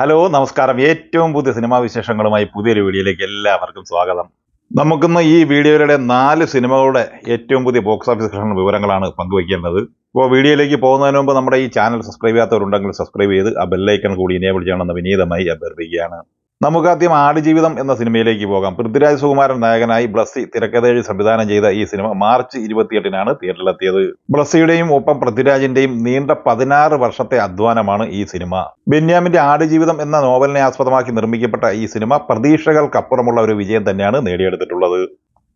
Hello നമസ്കാരം. ഏറ്റവും പുതിയ സിനിമാ വിശേഷങ്ങളുമായി പുതിയൊരു വീഡിയോയിലേക്ക് എല്ലാവർക്കും സ്വാഗതം. നമുക്കിന്ന് ഈ വീഡിയോയിലെ നാല് സിനിമകളുടെ ഏറ്റവും പുതിയ ബോക്സ് ഓഫീസ് കളക്ഷൻ വിവരങ്ങളാണ് പങ്കുവയ്ക്കേണ്ടത്. ഇപ്പോൾ വീഡിയോയിലേക്ക് പോകുന്നതിന് മുമ്പ് നമ്മുടെ ഈ ചാനൽ സബ്സ്ക്രൈബ് ചെയ്യാത്തവരുണ്ടെങ്കിൽ സബ്സ്ക്രൈബ് ചെയ്ത് ആ ബെല്ലൈക്കൺ കൂടി ഇനേബിൾ ചെയ്യണമെന്ന് വിനീതമായി അഭ്യർത്ഥിക്കുകയാണ്. നമുക്കാദ്യം ആടുജീവിതം എന്ന സിനിമയിലേക്ക് പോകാം. പൃഥ്വിരാജ് സുകുമാരൻ നായകനായി ബ്ലസ്സി തിരക്കഥയിൽ സംവിധാനം ചെയ്ത ഈ സിനിമ മാർച്ച് ഇരുപത്തിയെട്ടിനാണ് തിയേറ്ററിലെത്തിയത്. ബ്ലസ്സിയുടെയും ഒപ്പം പൃഥ്വിരാജിന്റെയും നീണ്ട പതിനാറ് വർഷത്തെ അധ്വാനമാണ് ഈ സിനിമ. ബെന്യാമിന്റെ ആടുജീവിതം എന്ന നോവലിനെ ആസ്പദമാക്കി നിർമ്മിക്കപ്പെട്ട ഈ സിനിമ പ്രതീക്ഷകൾക്കപ്പുറമുള്ള ഒരു വിജയം തന്നെയാണ് നേടിയെടുത്തിട്ടുള്ളത്.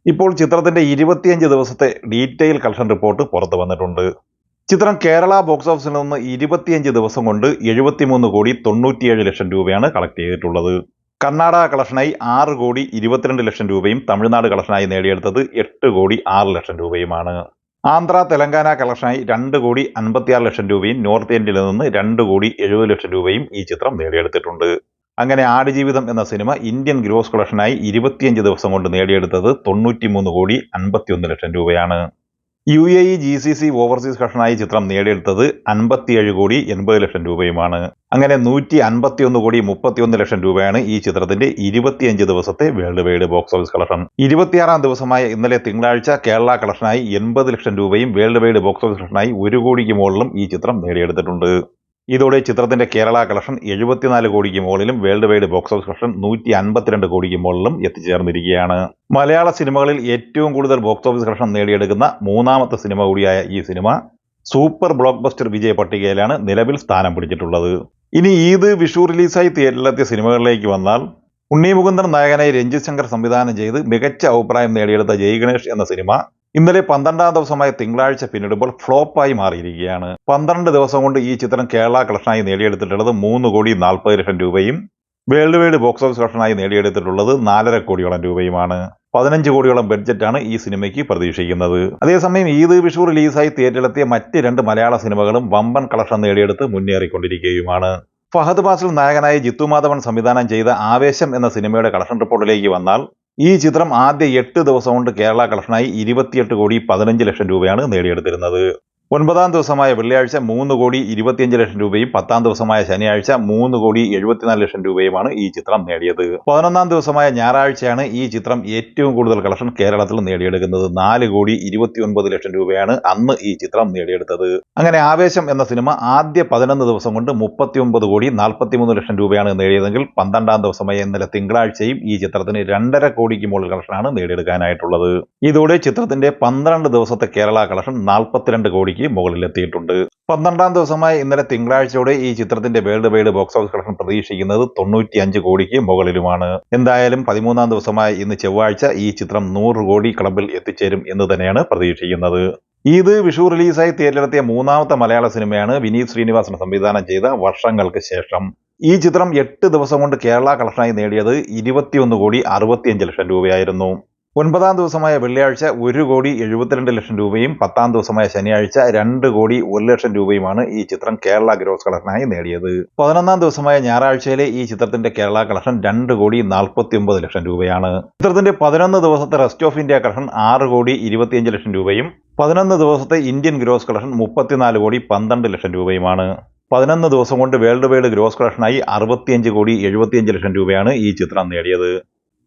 ഇപ്പോൾ ചിത്രത്തിന്റെ ഇരുപത്തിയഞ്ച് ദിവസത്തെ ഡീറ്റെയിൽ കളക്ഷൻ റിപ്പോർട്ട് പുറത്തു വന്നിട്ടുണ്ട്. ചിത്രം കേരള ബോക്സ് ഓഫീസിൽ നിന്ന് ഇരുപത്തിയഞ്ച് ദിവസം കൊണ്ട് എഴുപത്തിമൂന്ന് കോടി തൊണ്ണൂറ്റിയേഴ് ലക്ഷം രൂപയാണ് കളക്ട് ചെയ്തിട്ടുള്ളത്. കർണാടക കളക്ഷനായി ആറ് കോടി ഇരുപത്തിരണ്ട് ലക്ഷം രൂപയും തമിഴ്നാട് കളക്ഷനായി നേടിയെടുത്തത് എട്ട് കോടി ആറ് ലക്ഷം രൂപയുമാണ്. ആന്ധ്ര തെലങ്കാന കളക്ഷനായി രണ്ട് കോടി അൻപത്തിയാറ് ലക്ഷം രൂപയും നോർത്ത് ഇന്ത്യയിൽ നിന്ന് രണ്ട് കോടി എഴുപത് ലക്ഷം രൂപയും ഈ ചിത്രം നേടിയെടുത്തിട്ടുണ്ട്. അങ്ങനെ ആടുജീവിതം എന്ന സിനിമ ഇന്ത്യൻ ഗ്രോസ് കളക്ഷനായി ഇരുപത്തിയഞ്ച് ദിവസം കൊണ്ട് നേടിയെടുത്തത് തൊണ്ണൂറ്റിമൂന്ന് കോടി അൻപത്തിയൊന്ന് ലക്ഷം രൂപയാണ്. U A E G C C overseas കഷണായി ചിത്രം നേടിയെടുത്തത് അൻപത്തിയേഴ് കോടി എൺപത് ലക്ഷം രൂപയുമാണ്. അങ്ങനെ നൂറ്റി അൻപത്തിയൊന്ന് കോടി മുപ്പത്തിയൊന്ന് ലക്ഷം രൂപയാണ് ഈ ചിത്രത്തിന്റെ ഇരുപത്തിയഞ്ച് ദിവസത്തെ world wide box office collection. ഇരുപത്തിയാറാം ദിവസമായ ഇന്നലെ തിങ്കളാഴ്ച കേരള കളക്ഷനായി എൺപത് ലക്ഷം രൂപയും വേൾഡ് വൈഡ് ബോക്സ് ഓഫീസ് കളക്ഷനായി ഒരു കോടിക്ക് മുകളിലും ഈ ചിത്രം നേടിയെടുത്തിട്ടുണ്ട്. ഇതോടെ ചിത്രത്തിന്റെ കേരള കളക്ഷൻ എഴുപത്തിനാല് കോടിക്ക് മുകളിലും world wide box office collection നൂറ്റി അൻപത്തിരണ്ട് കോടിക്ക് മുകളിലും എത്തിച്ചേർന്നിരിക്കുകയാണ്. മലയാള സിനിമകളിൽ ഏറ്റവും കൂടുതൽ ബോക്സ് ഓഫീസ് കളക്ഷൻ നേടിയെടുക്കുന്ന മൂന്നാമത്തെ സിനിമ കൂടിയായ ഈ സിനിമ സൂപ്പർ ബ്ലോക്ക് ബസ്റ്റർ വിജയ പട്ടികയിലാണ് നിലവിൽ സ്ഥാനം പിടിച്ചിട്ടുള്ളത്. ഇനി ഈദ് വിഷു റിലീസായി തിയേറ്ററിലെത്തിയ സിനിമകളിലേക്ക് വന്നാൽ ഉണ്ണി മുകുന്ദൻ നായകനായി രഞ്ജിത് ശങ്കർ സംവിധാനം ചെയ്ത് മികച്ച അഭിപ്രായം നേടിയെടുത്ത ജയ് ഗണേഷ് എന്ന സിനിമ ഇന്നലെ പന്ത്രണ്ടാം ദിവസമായ തിങ്കളാഴ്ച പിന്നിടുമ്പോൾ ഫ്ലോപ്പായി മാറിയിരിക്കുകയാണ്. പന്ത്രണ്ട് ദിവസം കൊണ്ട് ഈ ചിത്രം കേരള കളക്ഷനായി നേടിയെടുത്തിട്ടുള്ളത് മൂന്ന് കോടി നാൽപ്പത് ലക്ഷം രൂപയും വേൾഡ് വൈഡ് ബോക്സ് ഓഫീസ് കളക്ഷനായി നേടിയെടുത്തിട്ടുള്ളത് നാലര കോടിയോളം രൂപയുമാണ്. പതിനഞ്ച് കോടിയോളം ബഡ്ജറ്റാണ് ഈ സിനിമയ്ക്ക് പ്രതീക്ഷിക്കുന്നത്. അതേസമയം ഈദ് വിഷു റിലീസായി തിയേറ്ററിലെത്തിയ മറ്റ് രണ്ട് മലയാള സിനിമകളും വമ്പൻ കളക്ഷൻ നേടിയെടുത്ത് മുന്നേറിക്കൊണ്ടിരിക്കുകയുമാണ്. ഫഹദ് ഫാസിൽ നായകനായി ജിത്തു മാധവൻ സംവിധാനം ചെയ്ത ആവേശം എന്ന സിനിമയുടെ കളക്ഷൻ റിപ്പോർട്ടിലേക്ക് വന്നാൽ ഈ ചിത്രം ആദ്യ എട്ട് ദിവസം കൊണ്ട് കേരള കളക്ഷനായി ഇരുപത്തിയെട്ട് കോടി പതിനഞ്ച് ലക്ഷം രൂപയാണ് നേടിയെടുത്തിരുന്നത്. ഒൻപതാം ദിവസമായ വെള്ളിയാഴ്ച മൂന്ന് കോടി ഇരുപത്തിയഞ്ച് ലക്ഷം രൂപയും പത്താം ദിവസമായ ശനിയാഴ്ച മൂന്ന് കോടി എഴുപത്തിനാല് ലക്ഷം രൂപയുമാണ് ഈ ചിത്രം നേടിയത്. പതിനൊന്നാം ദിവസമായ ഞായറാഴ്ചയാണ് ഈ ചിത്രം ഏറ്റവും കൂടുതൽ കളക്ഷൻ കേരളത്തിൽ നേടിയെടുക്കുന്നത്. നാല് കോടി ഇരുപത്തിയൊൻപത് ലക്ഷം രൂപയാണ് അന്ന് ഈ ചിത്രം നേടിയെടുത്തത്. അങ്ങനെ ആവേശം എന്ന സിനിമ ആദ്യ പതിനൊന്ന് ദിവസം കൊണ്ട് മുപ്പത്തിയൊമ്പത് കോടി നാൽപ്പത്തിമൂന്ന് ലക്ഷം രൂപയാണ് നേടിയതെങ്കിൽ പന്ത്രണ്ടാം ദിവസമായ ഇന്നലെ തിങ്കളാഴ്ചയും ഈ ചിത്രത്തിന് രണ്ടര കോടിക്ക് മുകളിൽ കളക്ഷനാണ് നേടിയെടുക്കാനായിട്ടുള്ളത്. ഇതോടെ ചിത്രത്തിന്റെ പന്ത്രണ്ട് ദിവസത്തെ കേരള കളക്ഷൻ നാൽപ്പത്തിരണ്ട് കോടിക്ക് മുകളിലെത്തിയിട്ടുണ്ട്. പന്ത്രണ്ടാം ദിവസമായി ഇന്നലെ തിങ്കളാഴ്ചയോടെ ഈ ചിത്രത്തിന്റെ world wide box office collection പ്രതീക്ഷിക്കുന്നത് തൊണ്ണൂറ്റിയഞ്ച് കോടിക്ക് മുകളിലുമാണ്. എന്തായാലും പതിമൂന്നാം ദിവസമായ ഇന്ന് ചൊവ്വാഴ്ച ഈ ചിത്രം നൂറ് കോടി ക്ലബിൽ എത്തിച്ചേരും എന്ന് തന്നെയാണ് പ്രതീക്ഷിക്കുന്നത്. ഇത് വിഷു റിലീസായി തിയേറ്ററിലെത്തിയ മൂന്നാമത്തെ മലയാള സിനിമയാണ് വിനീത് ശ്രീനിവാസൻ സംവിധാനം ചെയ്ത വർഷങ്ങൾക്ക് ശേഷം. ഈ ചിത്രം എട്ട് ദിവസം കൊണ്ട് കേരള കളക്ഷനായി നേടിയത് ഇരുപത്തിയൊന്ന് കോടി അറുപത്തിയഞ്ച് ലക്ഷം രൂപയായിരുന്നു. ഒൻപതാം ദിവസമായ വെള്ളിയാഴ്ച ഒരു കോടി എഴുപത്തിരണ്ട് ലക്ഷം രൂപയും പത്താം ദിവസമായ ശനിയാഴ്ച രണ്ട് കോടി ഒരു ലക്ഷം രൂപയുമാണ് ഈ ചിത്രം കേരള ഗ്രോസ് കളക്ഷനായി നേടിയത്. പതിനൊന്നാം ദിവസമായ ഞായറാഴ്ചയിലെ ഈ ചിത്രത്തിന്റെ കേരള കളക്ഷൻ രണ്ട് കോടി നാൽപ്പത്തി ഒമ്പത് ലക്ഷം രൂപയാണ്. ചിത്രത്തിന്റെ പതിനൊന്ന് ദിവസത്തെ റെസ്റ്റ് ഓഫ് ഇന്ത്യ കളക്ഷൻ ആറ് കോടി ഇരുപത്തിയഞ്ച് ലക്ഷം രൂപയും പതിനൊന്ന് ദിവസത്തെ ഇന്ത്യൻ ഗ്രോസ് കളക്ഷൻ മുപ്പത്തിനാല് കോടി പന്ത്രണ്ട് ലക്ഷം രൂപയുമാണ്. പതിനൊന്ന് ദിവസം കൊണ്ട് വേൾഡ് വൈഡ് ഗ്രോസ് കളക്ഷനായി അറുപത്തിയഞ്ച് കോടി എഴുപത്തിയഞ്ച് ലക്ഷം രൂപയാണ് ഈ ചിത്രം നേടിയത്.